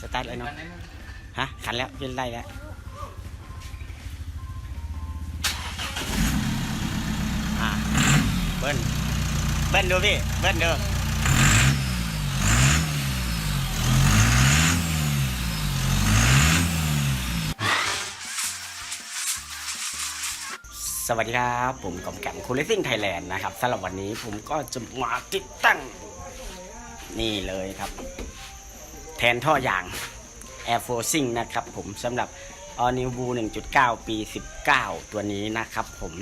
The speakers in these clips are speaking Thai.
สตาร์ทเลยเนาะฮะขันแล้วขึ้นไล่แล้วเบิ้ลเบิ้ลดูพี่ เบิ้ลดูสวัสดีครับ ผมกอมแกมคูลเลซิ่งไทยแลนด์นะครับสำหรับวันนี้ผมก็จะมาติดตั้ง นี่เลยครับ แทนท่อยาง Air Forcing นะครับผมสำหรับ All New Blue 1.9 ปี 19 ตัวนี้นะครับผม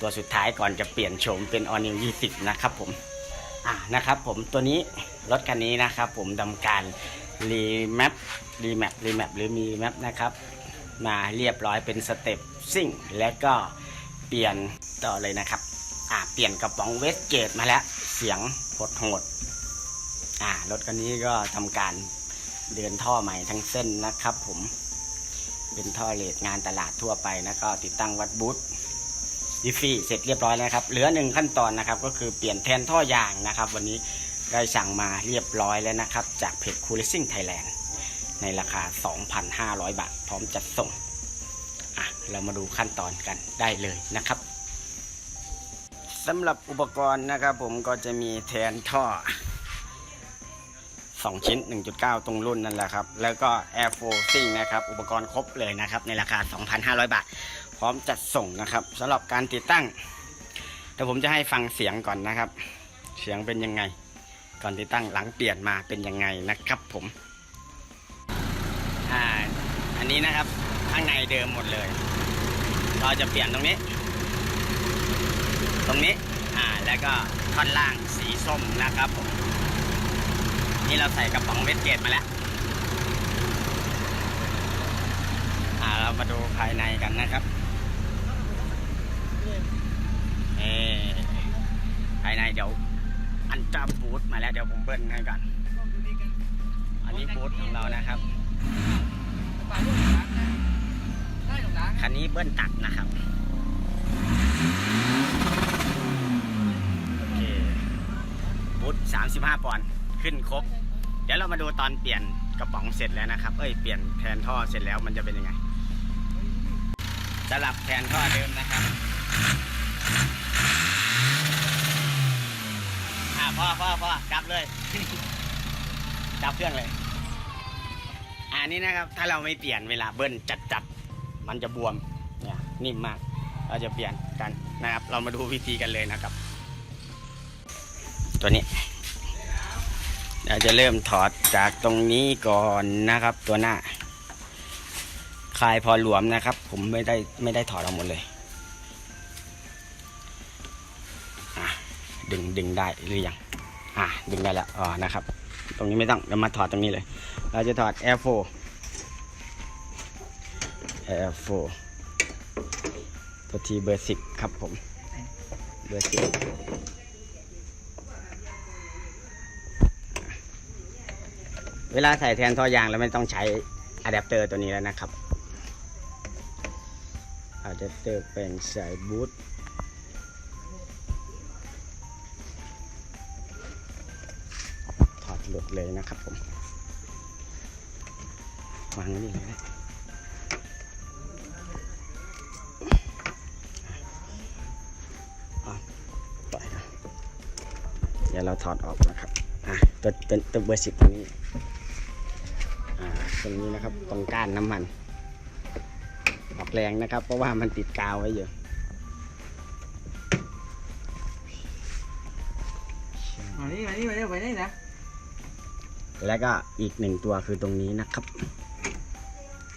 ตัวสุดท้ายก่อนจะเปลี่ยนโฉมเป็น All New 20 นะครับผมอะนะครับผมตัวนี้รถคันนี้นะครับผมทำการรีแมปรีแมปรีแมปหรือมีแมปนะครับมาเรียบร้อยเป็นสเต็ปซิ่งและก็เปลี่ยนต่อเลยนะครับอะเปลี่ยนกระป๋องเวสเกตมาแล้วเสียงโหดโหด อะรถคันนี้ก็ทำการเดินท่อใหม่ทั้งเส้นนะครับ ผมเป็นท่อเลดงานตลาดทั่วไปนะก็ติดตั้งวัดบูธดิฟฟี่เสร็จเรียบร้อยแล้วครับ เหลือหนึ่งขั้นตอนนะครับ ก็คือเปลี่ยนแทนท่อยางนะครับ วันนี้ได้สั่งมาเรียบร้อยแล้วนะครับ จากเพจ Coolissing Thailand ในราคา 2,500 บาท พร้อมจัดส่งอะเรามาดูขั้นตอนกันได้เลยนะครับสำหรับอุปกรณ์นะครับ ผมก็จะมีแทนท่อ 2 ชิ้น 1.9 ตรงรุ่นนั่นแหละครับ แล้วก็ Air f o r c i n g นะครับ อุปกรณ์ครบเลยนะครับ ในราคา 2,500 บาท พร้อมจัดส่งนะครับสำหรับการติดตั้งเดี๋ยวผมจะให้ฟังเสียงก่อนนะครับ เสียงเป็นยังไง ก่อนติดตั้งหลังเปลี่ยนมาเป็นยังไงนะครับผมอ่าอันนี้นะครับข้างในเดิมหมดเลย เราจะเปลี่ยนตรงนี้ ตรงนี้อ่าแล้วก็ท่อนล่างสีส้มนะครับผม นี่เราใส่กระป๋องเวสเกตมาแล้วอ่าเรามาดูภายในกันนะครับเอภายในเดี๋ยว อันจับบูทมาแล้วเดี๋ยวผมเบิ้ลให้ก่อนอันนี้บูทของเรานะครับคันนี้เบิ้ลตัดนะครับโอเคบูท35ปอนด์ ขึ้นครบ เดี๋ยวเรามาดูตอนเปลี่ยนกระป๋องเสร็จแล้วนะครับ เอ้ย เปลี่ยนแทนท่อเสร็จแล้วมันจะเป็นยังไงสลับแทนท่อเดิมนะครับอ่าพ่อพ่อพ่อดับเลย ดับเครื่องเลยอันนี้นะครับ ถ้าเราไม่เปลี่ยนเวลาเบิ้ลจัดจัดมันจะบวม เนี่ยนิ่มมาก เราจะเปลี่ยนกันนะครับ เรามาดูวิธีกันเลยนะครับ ตัวนี้ เราจะเริ่มถอดจากตรงนี้ก่อนนะครับ ตัวหน้า คลายพอหลวมนะครับ ผมไม่ได้ไม่ได้ถอดออกหมดเลยอะดึงดึงได้หรือยังอะดึงได้แล้วอ๋อนะครับ ตรงนี้ไม่ต้องเรามาถอดตรงนี้เลย เราจะถอด Air 4 Air 4 ตัวทีเบอร์สิบครับผม เบอร์สิบ เวลาใส่แทนท่อยางแล้วไม่ต้องใช้อะแดปเตอร์ตัวนี้แล้วนะครับอะแดปเตอร์เป็นสายบูทถอดหลุดเลยนะครับผมวางนี่เลยนะอะปล่อเดี๋ยวเราถอดออกนะครับ อะ ตัวตัวตัวเบอร์สิบตรงนี้ รงนี้นะครับ ตรงก้านน้ำมัน ออกแรงนะครับ เพราะว่ามันติดกาวไว้อยู่มานี่มานี่มานี่ไปนี่นะแล้วก็อีกหนึ่งตัวคือตรงนี้นะครับ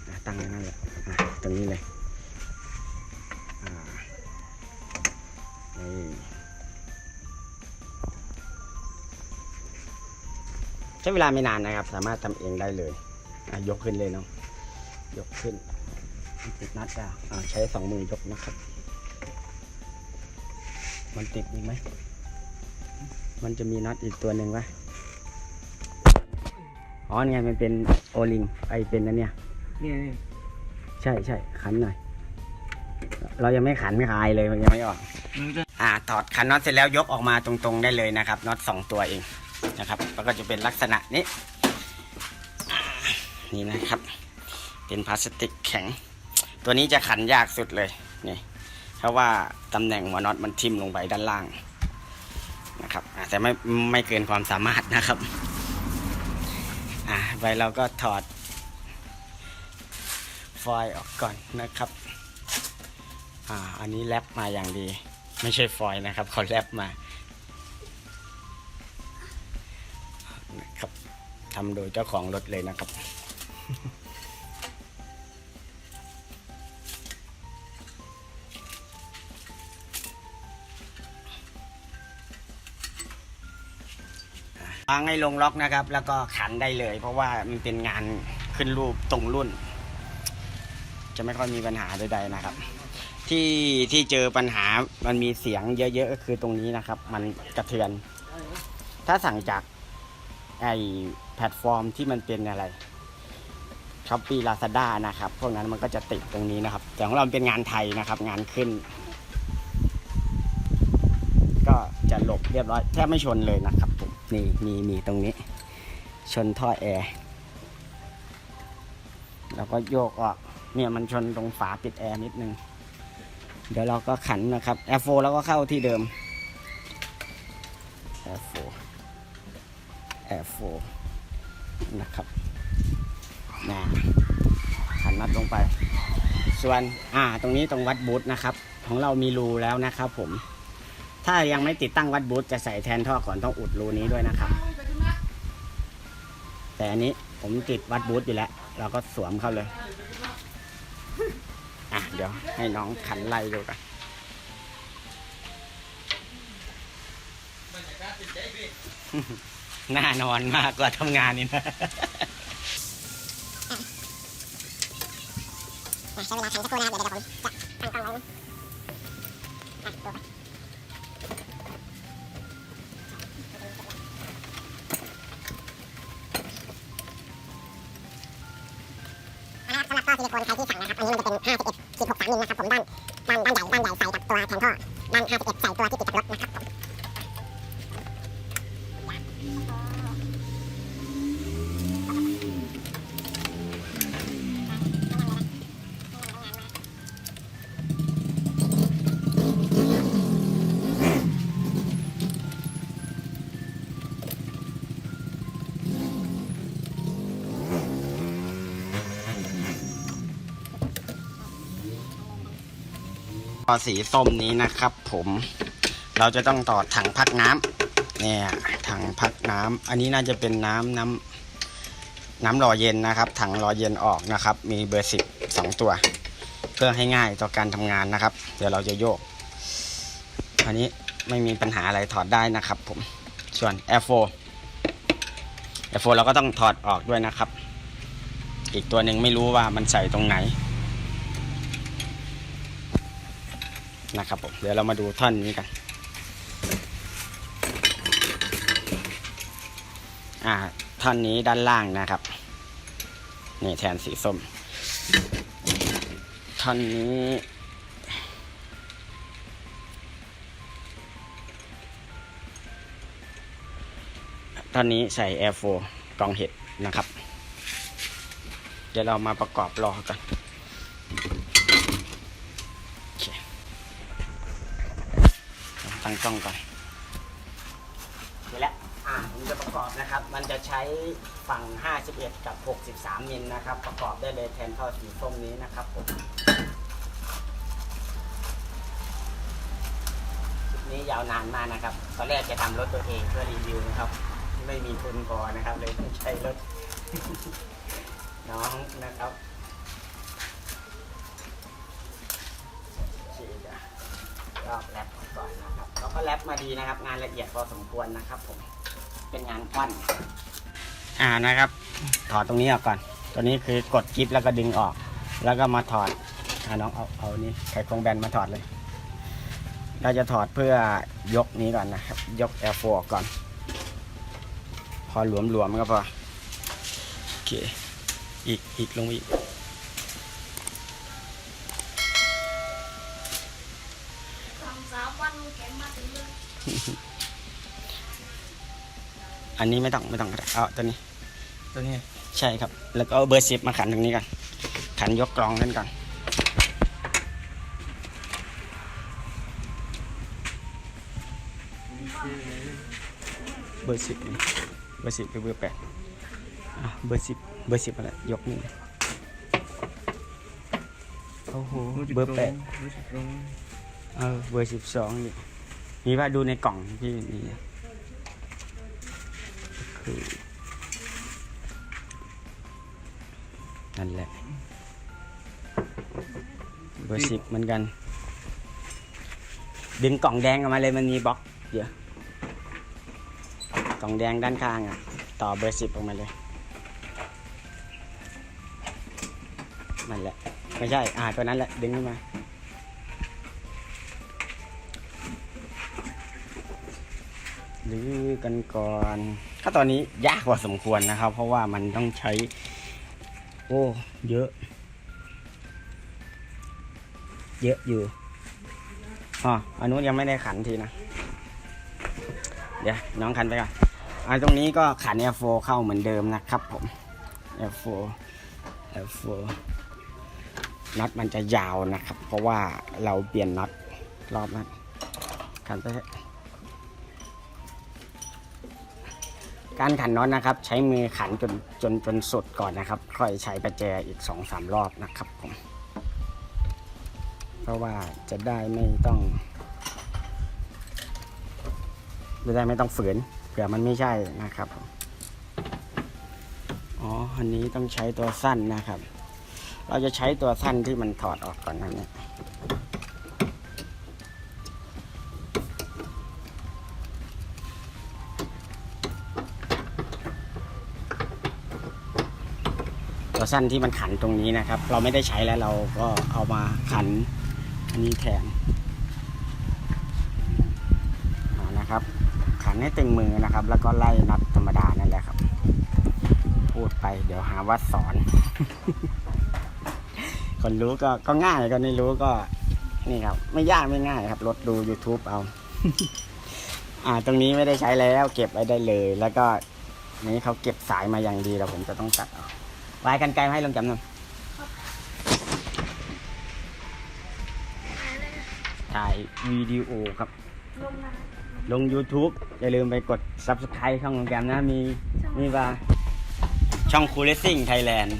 อ่าตั้งไว้นั่นแหละอ่าตรงนี้เลยอ่านี่ใช้เวลาไม่นานนะครับ สามารถทำเองได้เลยอะ ยกขึ้นเลยเนาะยกขึ้นติดนัดอะอ่าใช้สองมือยกนะครับ มันติดอีกไหม มันจะมีน็อตอีกตัวหนึ่งวะอ๋อนี่ไงมันเป็นโอลิงไอเป็นอันเนี้ยนี่นี่ใช่ใช่ขันหน่อย เรายังไม่ขันคลายเลยมันยังไม่ออกมึงจะอ่าถอดขันน็อตเสร็จแล้วยกออกมาตรงๆได้เลยนะครับน็อตสองตัวเองนะครับแล้วก็จะเป็นลักษณะนี้อ่า นี่นะครับ เป็นพลาสติกแข็ง ตัวนี้จะขันยากสุดเลยนี่เพราะว่าตำแหน่งหัวน็อตมันทิ่มลงไปด้านล่างนะครับแต่ไม่ไม่เกินความสามารถนะครับอะไปเราก็ถอดฟอยล์ออกก่อนนะครับอ่าอันนี้แรปมาอย่างดี ไม่ใช่ฟอยล์นะครับเขาแรปมานะครับทำโดยเจ้าของรถเลยนะครับ วางให้ลงล็อกนะครับ แล้วก็ขันได้เลย เพราะว่ามันเป็นงานขึ้นรูปตรงรุ่น จะไม่ค่อยมีปัญหาใดๆนะครับ ที่ที่เจอปัญหามันมีเสียงเยอะๆก็คือตรงนี้นะครับ มันกระเทือน ถ้าสั่งจากไอแพลตฟอร์มที่มันเป็นอะไร ช้อปปี้ลาซาด้านะครับ พวกนั้นมันก็จะติดตรงนี้นะครับ แต่ของเราเป็นงานไทยนะครับ งานขึ้น ก็จะหลบเรียบร้อยแทบไม่ชนเลยนะครับผมนี่มีมีตรงนี้ ชนท่อแอร์แล้วก็โยกออกเนี่ยมันชนตรงฝาปิดแอร์นิดนึง เดี๋ยวเราก็ขันนะครับแอร์โฟแล้วก็เข้าที่เดิมแอร์โฟแอร์โฟนะครับ นะขันนัดลงไป ส่วนอ่าตรงนี้ตรงวัดบูธนะครับ ของเรามีรูแล้วนะครับผม ถ้ายังไม่ติดตั้งวัดบูธจะใส่แทนท่อก่อนต้องอุดรูนี้ด้วยนะครับ แต่อันนี้ผมติดวัดบูธอยู่แล้ว เราก็สวมเข้าเลยอะเดี๋ยวให้น้องขันไล่ดูกันน่านอนมากกว่าทำงานนี่นะ ใช้เวลาทำสักครู่นะครับ เดี๋ยวผมจะตั้งกล้องไว้นะอะดูไปนะครับสำหรับท่อซิลิโคนใครที่ สีส้มนี้นะครับ ผมเราจะต้องต่อถังพักน้ำเนี่ยถังพักน้ำอันนี้น่าจะเป็นน้ำน้ำน้ำหล่อเย็นนะครับ ถังหล่อเย็นออกนะครับ มีเบอร์สิบสองตัว เพื่อให้ง่ายต่อการทำงานนะครับ เดี๋ยวเราจะโยก อันนี้ไม่มีปัญหาอะไรถอดได้นะครับ ผมส่วน Air4 Air4 เราก็ต้องถอดออกด้วยนะครับ อีกตัวหนึ่งไม่รู้ว่ามันใส่ตรงไหน นะครับผมเดี๋ยวเรามาดูท่อนนี้กันอ่าท่อนนี้ด้านล่างนะครับนี่แทนสีส้ม ท่อนนี้ท่อนนี้ใส่ Air 4กองเห็ดนะครับ เดี๋ยวเรามาประกอบรอกัน ตั้งกล้องก่อนนี่แหละอ่าผมจะประกอบนะครับ มันจะใช้ฝั่ง 51 กับ 63มิลนะครับ ประกอบได้เลยแทนท่อสีส้มนี้นะครับผมคลิปนี้ยาวนานมากนะครับ ตอนแรกจะทำรถตัวเองเพื่อรีวิวนะครับ ไม่มีทุนพอนะครับ เลยต้องใช้รถ น้องนะครับโอเคเดียวรปก่อนบแล้ว ก็แรปมาดีนะครับ งานละเอียดพอสมควรนะครับผมเป็นงานควันอ่านะครับ ถอดตรงนี้ออกก่อน ตัวนี้คือกดกิ๊บแล้วก็ดึงออก แล้วก็มาถอดอ่าน้องเอาเอานี่ไขควงแบนมาถอดเลย เราจะถอดเพื่อยกนี้ก่อนนะครับ ยก Air 4ออกก่อน พอหลวมๆก็พอโอเคอีกอีกลงอีก สองสามวันแกมาถึงเลยอันนี้ไม่ต้องไม่ต้องก็ได้เอาตัวนี้ ตัวนี้ใช่ครับ แล้วก็เอาเบอร์สิบมาขันตรงนี้กันขันยกกรองนั่นก่อนเบอร์สิบนี่เบอร์สิบหรือเบอร์แปดอะเบอร์สิบเบอร์สิบอะไรยกนี่โอ้โหเบอร์แปด เบอร์สิบสองเบอร์สิบสองนี่มีว่าดูในกล่องที่นี่คือนั่นแหละ เบอร์สิบเหมือนกัน ดึงกล่องแดงออกมาเลยมันมีบล็อกเดี๋ยวกล่องแดงด้านข้างอะ ต่อเบอร์สิบออกมาเลยนั่นแหละ ไม่ใช่ อ่าตัวนั้นแหละ ดึงขึ้นมา รือกันก่อนก็ตอนนี้ยากกว่าสมควรนะครับ เพราะว่ามันต้องใช้ โอ้เยอะ เยอะอยู่อ๋ออันนู้นยังไม่ได้ขันทีนะ เดี๋ยวน้องขันไปก่อนอ่าตรงนี้ก็ขัน F4 เข้าเหมือนเดิมนะครับผม F4 F4 น็อตมันจะยาวนะครับ เพราะว่าเราเปลี่ยนน็อตรอบนั้นขันไป การขันน็อตนะครับ ใช้มือขันจนจนจนสุดก่อนนะครับ ค่อยใช้ประแจอีกสองสามรอบนะครับผมเพราะว่าจะได้ไม่ต้องจะได้ไม่ต้องฝืนเผื่อมันไม่ใช่นะครับอ๋ออันนี้ต้องใช้ตัวสั้นนะครับ เราจะใช้ตัวสั้นที่มันถอดออกก่อนนะเนี่ย สั้นที่มันขันตรงนี้นะครับ เราไม่ได้ใช้แล้วเราก็เอามาขันอันนี้แทนนะครับ ขันให้ตึงมือนะครับ แล้วก็ไล่นัดธรรมดานั่นแหละครับ พูดไปเดี๋ยวหาว่าสอน คนรู้ก็ก็ง่ายคนไม่รู้ก็นี่ครับ ไม่ยากไม่ง่ายครับลดดู YouTube เอา อ่า ตรงนี้ไม่ได้ใช้แล้ว เก็บไว้ได้เลย แล้วก็นี้เขาเก็บสายมาอย่างดีแล้วผมจะต้องตัดออก ไว้กันไกลมาให้ลงจำหน่อยถ่ายวิดีโอครับ ลง YouTube อย่าลืมไปกด Subscribe ช่องของแกมนะ มีมีว่าช่อง Cool Racing Thailand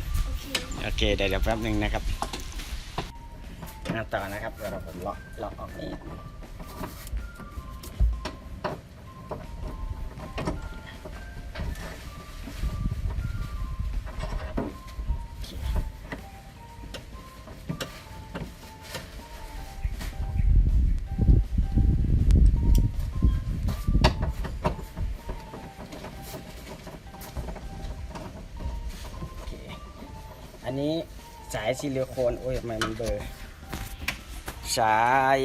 โอเค เดี๋ยวเดี๋ยวแป๊บหนึ่งนะครับมาต่อนะครับเดี๋ยวเราผมล็อกล็อกออกนี้ นนี้สายซิลิโคนโอ้ยทำไมมันเบลอร์สาย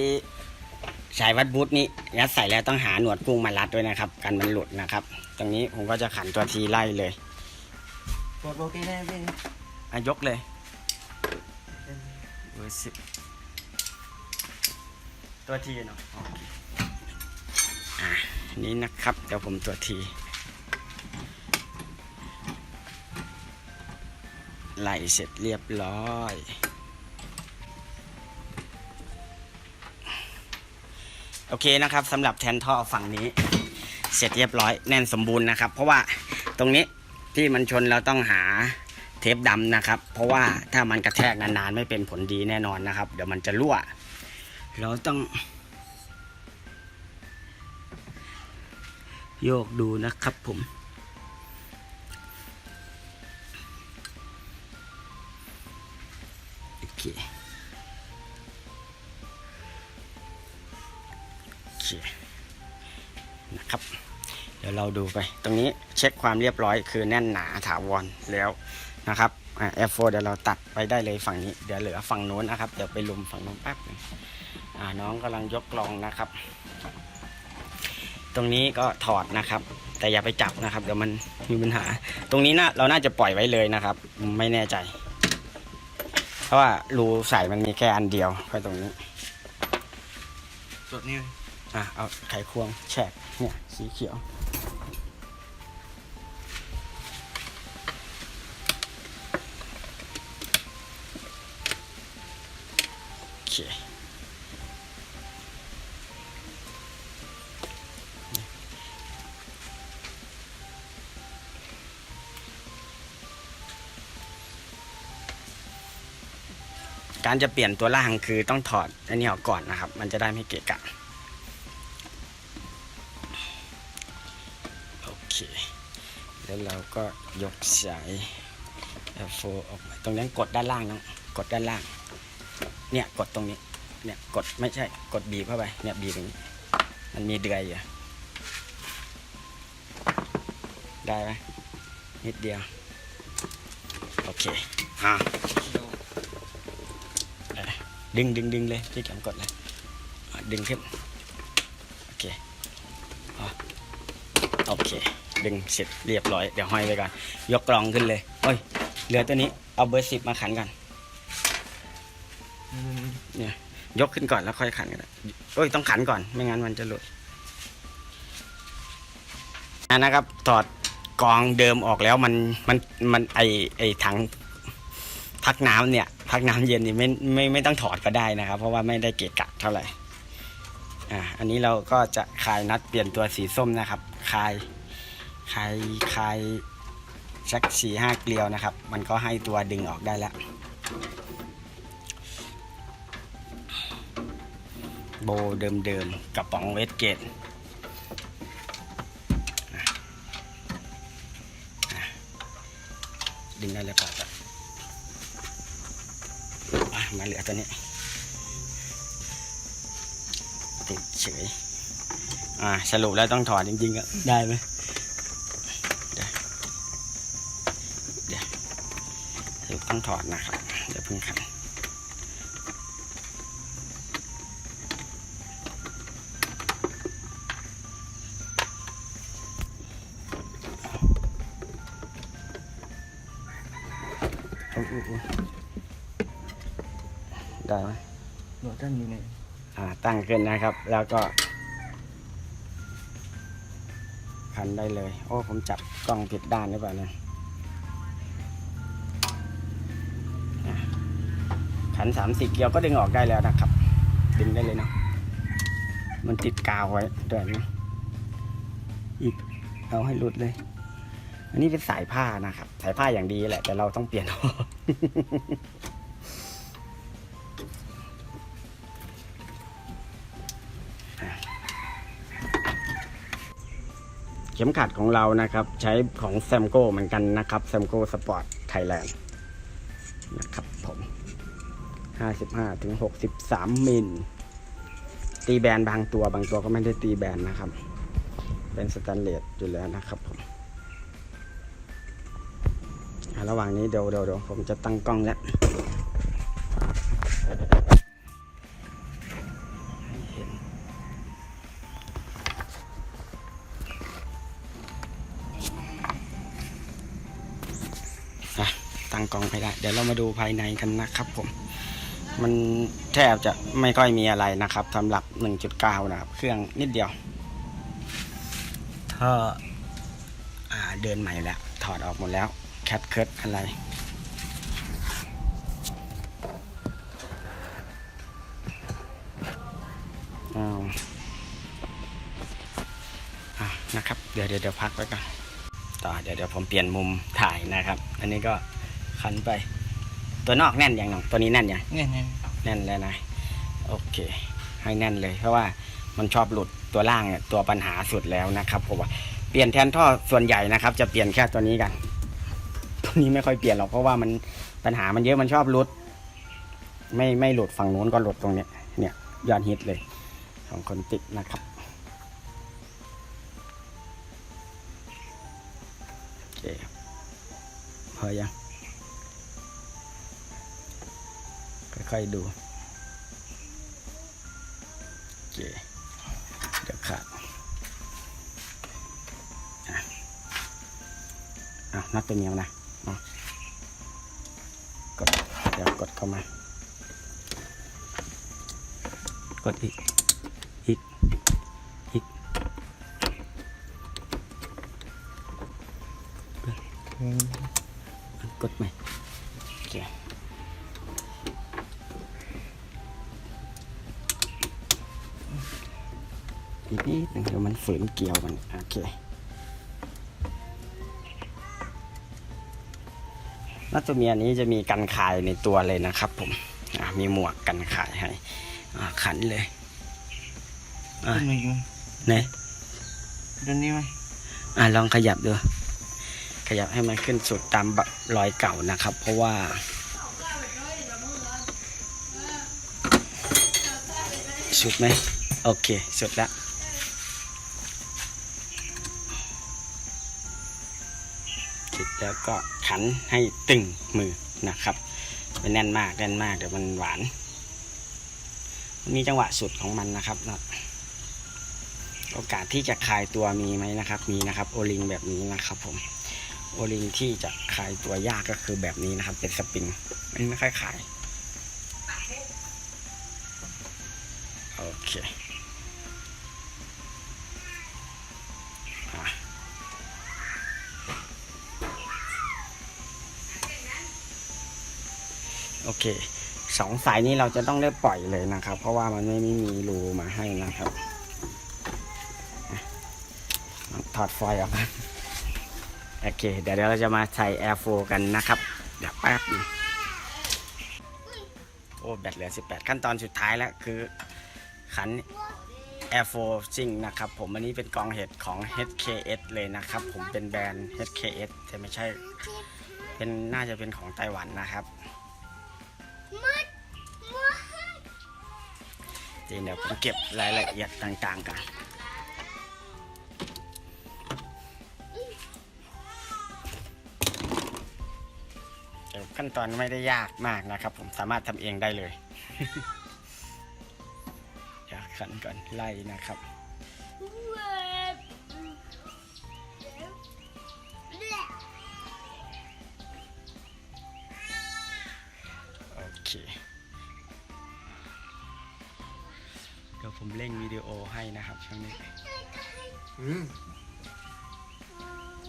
สายวัดบูทนี้ยัดใส่แล้วต้องหาหนวดกุ้งมารัดด้วยนะครับ กันมันหลุดนะครับ ตรงนี้ผมก็จะขันตัวทีไล่เลยกดโอเคได้พี่อะยกเลยเบอร์สิบตัวทีเนาะโอเคอะอันนี้นะครับเดี๋ยวผมตัวที ไล่เสร็จเรียบร้อย โอเคนะครับสำหรับแทนท่อฝั่งนี้ เสร็จเรียบร้อยแน่นสมบูรณ์นะครับ เพราะว่าตรงนี้ที่มันชนเราต้องหาเทปดำนะครับ เพราะว่าถ้ามันกระแทกนานๆ ไม่เป็นผลดีแน่นอนนะครับ เดี๋ยวมันจะรั่ว เราต้อง โยกดูนะครับผม เคโอเคนะครับ เดี๋ยวเราดูไป ตรงนี้เช็คความเรียบร้อยคือแน่นหนาถาวรแล้วนะครับอ่า F4 เดี๋ยวเราตัดไปได้เลยฝั่งนี้ เดี๋ยวเหลือฝั่งโน้นนะครับ เดี๋ยวไปลุมฝั่งโน้นแป๊บนึงน้องกำลังยกกลองนะครับ ตรงนี้ก็ถอดนะครับ แต่อย่าไปจับนะครับ เดี๋ยวมันมีปัญหา ตรงนี้นะเราน่าจะปล่อยไว้เลยนะครับ ไม่แน่ใจ ราะว่ารูใส่มันมีแค่อันเดียวแค่ตรงนี้กดนี่อะเอาไขควงแฉกเนี่ยสีเขียว การจะเปลี่ยนตัวล่างคือต้องถอดอันนี้ออกก่อนนะครับ มันจะได้ไม่เกะกะโอเค แล้วเราก็ยกสาย F4 ออกมาตรงนั้นกดด้านล่างน้องกดด้านล่าง เนี่ยกดตรงนี้ เนี่ยกดไม่ใช่กดบีบเข้าไปเนี่ยบีบอย่างนี้มันมีเดือยอยู่ได้ไหมนิดเดียว โอเคอ่า ดึงดึงดึงเลยพี่แกมกดเลยดึงขึ้นโอเคอโอเค ดึงเสร็จเรียบร้อยเดี๋ยวห้อยไว้ก่อนยกกล่องขึ้นเลยโอ้ยเหลือตัวนี้เอาเบอร์สิบมาขันกันเนี่ยยกขึ้นก่อนแล้วค่อยขันกันโอ้ยต้องขันก่อนไม่งั้นมันจะหลุดอันนะครับถอดกองเดิมออกแล้วมันมันมันไอไอถังพักน้ำเนี่ย พักน้ำเย็นนี่ไม่ไม่ไม่ต้องถอดก็ได้นะครับ เพราะว่าไม่ได้เกะกะเท่าไหร่อ่าอันนี้เราก็จะคลายน็อตเปลี่ยนตัวสีส้มนะครับคลายคลายคลายสักสี่ห้าเกลียวนะครับ มันก็ให้ตัวดึงออกได้แล้วโบเดิมๆกระป๋องเวสเกตดึงได้เลยพอจ้ะอะ มาเหลือตัวนี้ติดเฉยอ่าสรุปแล้วต้องถอดจริงๆอะได้ไหมได้เดี๋ยวสรุปต้องถอดนะครับเดี๋ยวพิ่งขันโอุ๊ยอุ๊ย ได้ไหมโหลดท่านอยู่ในอ่าตั้งขึ้นนะครับ แล้วก็ขันได้เลย โอ้ผมจับกล้องผิดด้านหรือเปล่าเนี่ยอะขันสามสิบเกียวก็ดึงออกได้แล้วนะครับ ดึงได้เลยเนาะมันติดกาวไว้ด้วยนะอีกเอาให้หลุดเลย อันนี้เป็นสายผ้านะครับ สายผ้าอย่างดีแหละ แต่เราต้องเปลี่ยนเข็มขัดของเรานะครับ ใช้ของแซมโก้เหมือนกันนะครับแซมโก้สปอร์ตไทยแลนด์นะครับผม55ถึง63มิลตีแบนบางตัวบางตัวก็ไม่ได้ตีแบนนะครับ เป็นสแตนเลสอยู่แล้วนะครับผมระหว่างนี้เดี๋ยวเดี๋ยวเดี๋ยวผมจะตั้งกล้องแล้ว เดี๋ยวเรามาดูภายในกันนะครับผม มันแทบจะไม่ค่อยมีอะไรนะครับสำหรับ 1.9 นะครับ เครื่องนิดเดียว ถ้าอ่าเดินใหม่แล้ว ถอดออกหมดแล้ว แคปเคิร์ดอะไรอ้านะครับ เดี๋ยวเดี๋ยวพักไว้ก่อนต่อเดี๋ยวเดี๋ยวผมเปลี่ยนมุมถ่ายนะครับ อันนี้ก็ คันไป ตัวนอกแน่นอย่างหนองตัวนี้แน่นอย่างเนี่ยเนี่ยแน่นแล้วนะโอเค ให้แน่นเลยเพราะว่ามันชอบหลุดตัวล่างเนี่ยตัวปัญหาสุดแล้วนะครับผมว่าเปลี่ยนแทนท่อส่วนใหญ่นะครับ จะเปลี่ยนแค่ตัวนี้กัน ตัวนี้ไม่ค่อยเปลี่ยนหรอกเพราะว่ามันปัญหามันเยอะมันชอบหลุด ไม่ไม่หลุดฝั่งนู้นก็หลุดตรงเนี้ยเนี่ยยอดฮิตเลยของคนติดนะครับโอเคครับพอยัง ค่อยดูโอเคเดี๋ยวขาดอะนัดตัวเมียนะเอากดเดี๋ยวกดเข้ามากดอีกอีกอีกกดใหม่โอเค ฝืนเกี่ยวมันโอเคแล้วตัวเมียนี้จะมีกันคายในตัวเลยนะครับ ผมอะมีหมวกกันคายให้อะขันเลยอะขึ้นมาอีกไหมไหนเดินนี้ไหมอะลองขยับดู ขยับให้มันขึ้นสุดตามบะรอยเก่านะครับ เพราะว่าสุดไหมโอเค สุดแล้ว แล้วก็ขันให้ตึงมือนะครับไม่แน่นมากแน่นมากเดี๋ยวมันหวานมีจังหวะสุดของมันนะครับนะโอกาสที่จะคลายตัวมีไหมนะครับ มีนะครับโอลิงแบบนี้นะครับผมโอลิงที่จะคลายตัวยากก็คือแบบนี้นะครับ เป็นสปริงมันไม่ค่อยคลายโอเค โอเคสองสายนี้เราจะต้องได้ปล่อยเลยนะครับ เพราะว่ามันไม่มีรูมาให้นะครับถอดฟอยล์ออกมาโอเค เดี๋ยวเราจะมาใส่ Air 4กันนะครับ เดี๋ยวแป๊บนึงโอ้แบตเหลือ 18 ขั้นตอนสุดท้ายแล้วคือขัน Air 4ซิ่งนะครับ ผมอันนี้เป็นกองเห็ดของ HKS เลยนะครับ ผมเป็นแบรนด์ HKS แต่ไม่ใช่เป็นน่าจะเป็นของไต้หวันนะครับ เดี๋ยวผมเก็บรายละเอียดต่างๆกันเดี๋ยวขั้นตอนไม่ได้ยากมากนะครับ ผมสามารถทำเองได้เลย เดี๋ยวขันก่อนไล่นะครับโอเค ผมเร่งวิดีโอให้นะครับช่วงนี้อืม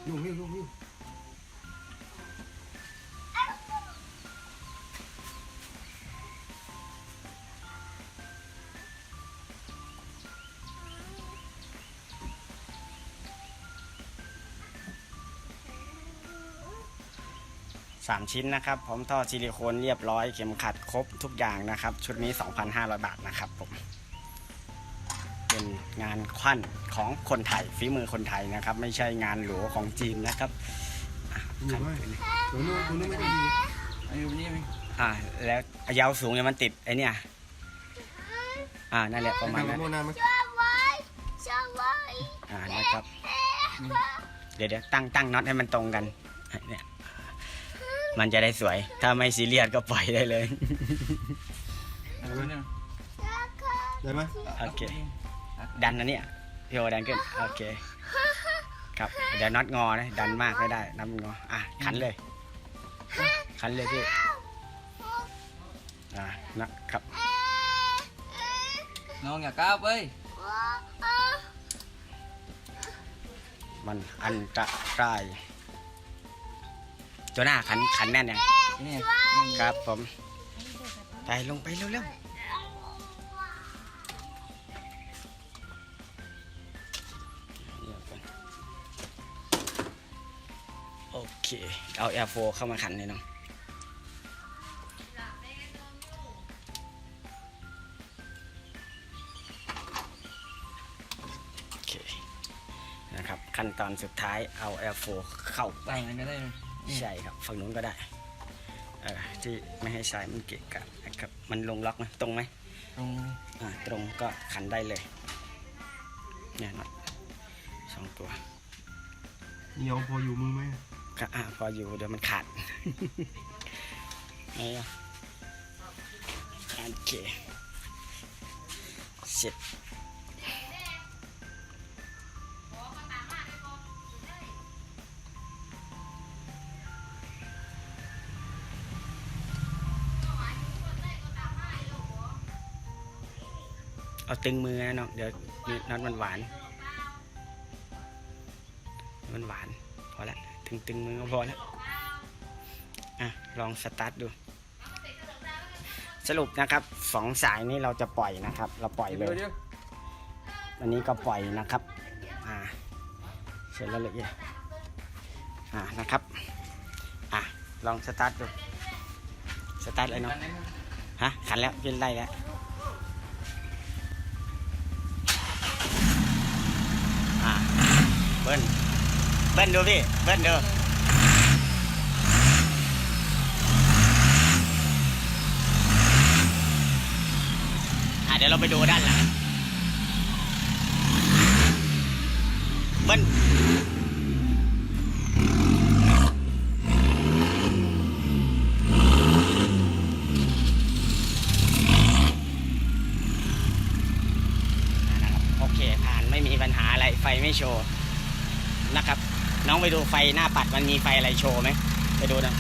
ลูกนี่ลูกนี่สามชิ้นนะครับพร้อมท่อซิลิโคนเรียบร้อยเข็มขัดครบทุกอย่างนะครับ ชุดนี้ 2,500 บาทนะครับผมเป็น งานควันของคนไทยฝีมือคนไทยนะครับ ไม่ใช่งานหลวของจีนนะครับอะขันขึ้นตัวนู้นตัวนู้นไม่ดีอายุนี่ไหมอ่าแล้วยาวสูงเนี่ยมันติดไอเนี่ยอ่านั่นแหละประมาณนั้นโมนาไหมอ่านะครับเดี๋ยวเดี๋ยวตั้งตั้งน็อตให้มันตรงกันเนี่ยมันจะได้สวย ถ้าไม่ซีเรียสก็ปล่อยได้เลย ได้ไหมโอเค ดันนะเนี่ยพี่โอดันขึ้นโอเคครับเดี๋ยวน็อตงอนะดันมากไม่ได้นับงออะขันเลย ขันเลยพี่อ่านะครับน้องอย่าก้าวไปมันอันตรายตัวหน้าขันขันแน่นยังนี่ครับผมไปลงไปเร็วๆ เค เอา Air 4เข้ามาขันเลยเนาะโอเคนะครับ ขั้นตอนสุดท้ายเอา Air 4เข้าไปไปมันก็ได้ไหมใช่ครับ ฝั่งนู้นก็ได้เออที่ไม่ให้สายมันเกะกะนะครับ มันลงล็อกนะตรงไหมตรงนี้อ่าตรงก็ขันได้เลยเนี่ยน็อตสองตัวเหนียวพออยู่มือไหม ก็อ่าพออยู่เดี๋ยวมันขาดไงอะโอเคเสร็จเอาตึงมือนะน้องเดี๋ยวน็อตมันหวาน มันหวาน ตึงตึงมือก็พอแล้วอะลองสตาร์ทดูสรุปนะครับสองสายนี้เราจะปล่อยนะครับ เราปล่อยเลยเดี๋ยวอันนี้ก็ปล่อยนะครับอ่าเสร็จแล้วเลยอ่านะครับอะลองสตาร์ทดูสตาร์ทเลยเนาะฮะขันแล้วเป็นไรแล้วอ่าเบิ้ล เบิ้ลดูพี่ เบิ้ลดูอะเดี๋ยวเราไปดูด้านหลังเบิ้ลนะครับโอเค ผ่านไม่มีปัญหาอะไร ไฟไม่โชว์ นะครับ น้องไปดู ไฟหน้าปัดมันมีไฟอะไรโชว์ไหมไปดูนะ